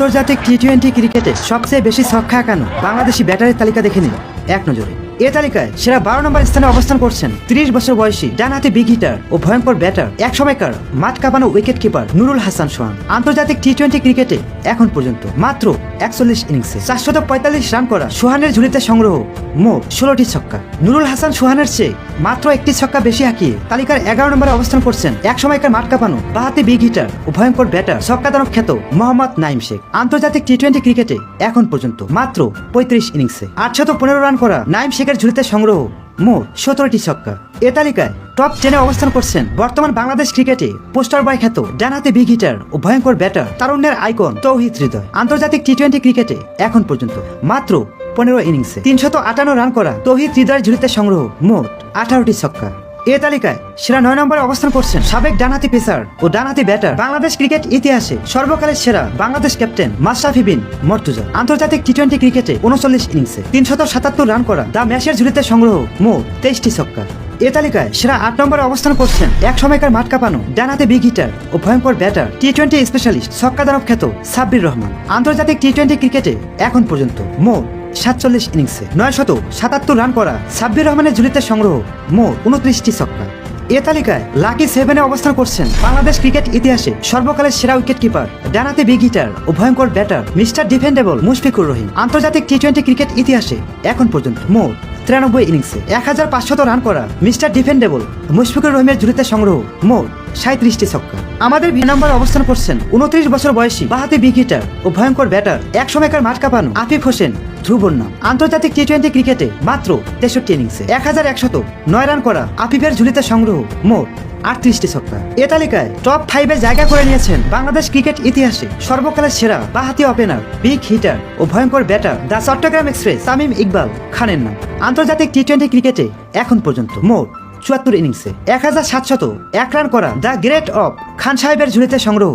আন্তর্জাতিক T twenty ক্রিকেটে সবচেয়ে বেশি ছক্কা কেন? বাংলাদেশি ব্যাটারের তালিকা দেখে নিন। এক নজরে। এ তালিকায় সেরা বারো নম্বর স্থানে অবস্থান করছেন ত্রিশ বছর বয়সী ডান হাতে বিগ হিটার ও ভয়ঙ্কর ব্যাটার এক সময়কার মাঠ কাঁপানো উইকেট কিপার নুরুল হাসান সোহান। আন্তর্জাতিক টি টোয়েন্টি ক্রিকেটে এখন পর্যন্ত মাত্র একচল্লিশ ইনিংসে চারশত পঁয়তাল্লিশ রান করা সোহানের ঝুলিতে সংগ্রহ মোট ষোলোটি ছক্কা। নুরুল হাসান সোহানের চেয়ে মাত্র একটি ছক্কা বেশি হাঁকিয়ে তালিকার এগারো নম্বরে অবস্থান করছেন এক সময়কার মাঠ কাঁপানো বাহাতে বিগ হিটার ও ভয়ঙ্কর ব্যাটার ছক্কাদানক খ্যাত মোহাম্মদ নাইম শেখ। আন্তর্জাতিক টি টোয়েন্টি ক্রিকেটে এখন পর্যন্ত মাত্র পঁয়ত্রিশ ইনিংসে আটশত পনেরো রান করা নাইম শেখের ঝুলিতে সংগ্রহ। মোট সতেরোটি ছক্কা। এ তালিকায় টপ টেনে অবস্থান করছেন বর্তমান বাংলাদেশ ক্রিকেটে পোস্টার বয় খ্যাত ডানহাতে বিগ হিটার ও ভয়ঙ্কর ব্যাটার তারুণ্যের আইকন তৌহিদ হৃদয়। আন্তর্জাতিক টি টোয়েন্টি ক্রিকেটে এখন পর্যন্ত মাত্র পনেরো ইনিংসে তিনশত আটান্ন রান করা তৌহিদ হৃদয়ের ঝুলিতে সংগ্রহ মোট আঠারোটি ছক্কা। এ তালিকায় সেরা নয় নম্বরে অবস্থান করছেন সাবেক ডানাতি পেসার ও ডানাতি ব্যাটার, বাংলাদেশ ক্রিকেট ইতিহাসে সর্বকালের সেরা বাংলাদেশ ক্যাপ্টেন মাশরাফি বিন মর্তুজা। আন্তর্জাতিক টি টোয়েন্টি ক্রিকেটে উনচল্লিশ ইনিংসে তিনশত সাতাত্তর রান করা দা ম্যাচের ঝুলিতে সংগ্রহ মোট তেইশটি ছক্কা। এ তালিকায় সেরা আট নম্বরে অবস্থান করছেন এক সময়কার মাঠ কাঁপানো ডানাতে বিগ হিটার ও ভয়ঙ্কর ব্যাটার টি টোয়েন্টি স্পেশালিস্ট ছক্কা দানব খ্যাত সাব্বির রহমান। আন্তর্জাতিক টি টোয়েন্টি ক্রিকেটে এখন পর্যন্ত মোট সাতচল্লিশ ইনিংসে নয় শত সাতাত্তর রান করা সাব্বির রহমানের ঝুলিতে সংগ্রহ মোট উনত্রিশটি ছক্কা। এ তালিকায় লাকি সেভেনে অবস্থান করছেন বাংলাদেশ ক্রিকেট ইতিহাসে সর্বকালের সেরা উইকেট কিপার ডানাতে বিগ হিটার ও ভয়ঙ্কর batter mister dependable Mushfiqur Rahim. আন্তর্জাতিক টি টোয়েন্টি ক্রিকেট ইতিহাসে এখন পর্যন্ত মোট তিরানব্বই ইনিংসে এক হাজার পাঁচশত রান করা মিস্টার ডিফেন্ডেবল মুশফিকুর রহিমের ঝুলিতে সংগ্রহ মোট সাঁত্রিশটি ছক্কা। আমাদের বি নম্বরে অবস্থান করছেন উনত্রিশ বছর বয়সী বাহাতে বিগ হিটার ও ভয়ঙ্কর ব্যাটার এক সময়কার মাঠ কাঁপানো আফিফ হোসেন। ধ্রুবর নাম। আন্তর্জাতিক টি টোয়েন্টি ক্রিকেটে মাত্র তেষট্টি ইনিংসে এক হাজার একশত নয় রান করা আফিফের ঝুলিতে সংগ্রহ মোট আটত্রিশটি ছক্কা। এ তালিকায় টপ ফাইভে জায়গা করে নিয়েছেন বাংলাদেশ ক্রিকেট ইতিহাসে সর্বকালের সেরা বাহাতি ওপেনার বিগ হিটার ও ভয়ঙ্কর batter the Chattogram express Tamim Iqbal খানের নাম। আন্তর্জাতিক টি টোয়েন্টি ক্রিকেটে এখন পর্যন্ত মোট চুয়াত্তর ইনিংসে এক হাজার সাতশত এক রান করা দ্য গ্রেট অফ খান সাহেবের ঝুলিতে সংগ্রহ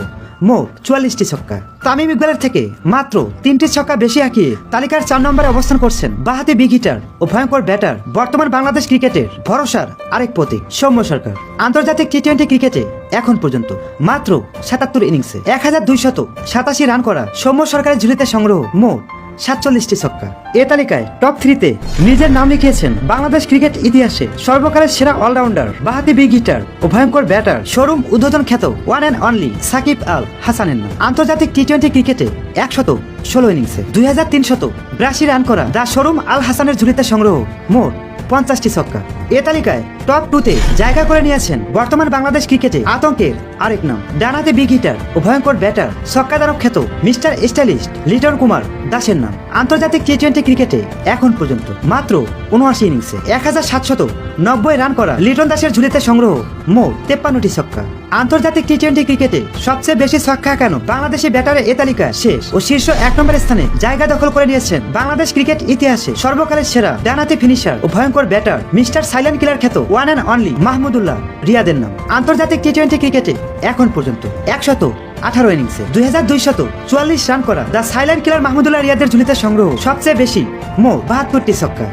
মোট চুয়াল্লিশটি ছক্কা। তামিম ইকবালের থেকে মাত্র তিনটি ছক্কা বেশি হাঁকিয়ে তালিকার চার নম্বরে অবস্থান করছেন বাহাতি বিগ হিটার ও ভয়ঙ্কর ব্যাটার বর্তমান বাংলাদেশ ক্রিকেটের ভরসার আরেক প্রতীক সৌম্য সরকার। আন্তর্জাতিক টি টোয়েন্টি ক্রিকেটে এখন পর্যন্ত মাত্র সাতাত্তর ইনিংসে এক হাজার দুইশত সাতাশি রান করা সৌম্য সরকারের ঝুলিতে সংগ্রহ মোট সাতচল্লিশটি ছক্কা। এ তালিকায় টপ থ্রিতে নিজের নাম লিখিয়েছেন বাংলাদেশ ক্রিকেট ইতিহাসে সর্বকালের সেরা অলরাউন্ডার বাহাতি বিগ হিটার ও ভয়ঙ্কর ব্যাটার শোরুম উদ্বোধন খ্যাত one and only Shakib Al হাসানের আন্তর্জাতিক টি টোয়েন্টি ক্রিকেটে একশত ষোলো ইনিংসে দুই হাজার তিনশত বিরাশি রান করা দা শোরুম আল হাসানের ঝুলিতে সংগ্রহ মোট পঞ্চাশটি ছক্কা। এ তালিকায় টপ টুতে জায়গা করে নিয়েছেন বর্তমান বাংলাদেশ ক্রিকেটে আতঙ্কের আরেক নাম। ডানাতে বিগ হিটার ও ভয়ঙ্কর ব্যাটার ছক্কাদারক খ্যাত মিস্টার স্টাইলিস্ট লিটন কুমার দাসের নাম। আন্তর্জাতিক টি টোয়েন্টি ক্রিকেটে এখন পর্যন্ত মাত্র উনআশি ইনিংসে এক হাজার সাতশত নব্বই রান করা লিটন দাসের ঝুলিতে সংগ্রহ মোট তেপ্পান্নটি ছক্কা। আন্তর্জাতিক টি টোয়েন্টি ক্রিকেটে সবচেয়ে বেশি ছক্কা কেন বাংলাদেশি ব্যাটারের এ তালিকা শেষ ও শীর্ষ এক নম্বর স্থানে জায়গা দখল করে নিয়েছেন বাংলাদেশ ক্রিকেট ইতিহাসে সর্বকালের সেরা ডানাতে ফিনিশার ও ভয়ঙ্কর ব্যাটার মিস্টার সাইলেন্ট কিলার খ্যাত ওয়ান অ্যান্ড অনলি মাহমুদুল্লাহ, রিয়াদের নাম। আন্তর্জাতিক টি টোয়েন্টি ক্রিকেটে এখন পর্যন্ত একশত আঠারো ইনিংসে দুই হাজার দুইশত চুয়াল্লিশ রান করা দ্য সাইলেন্ট কিলার মাহমুদুল্লাহ, রিয়াদের ঝুলিতে সংগ্রহ সবচেয়ে বেশি মো বাহাত্তরটি ছক্কা।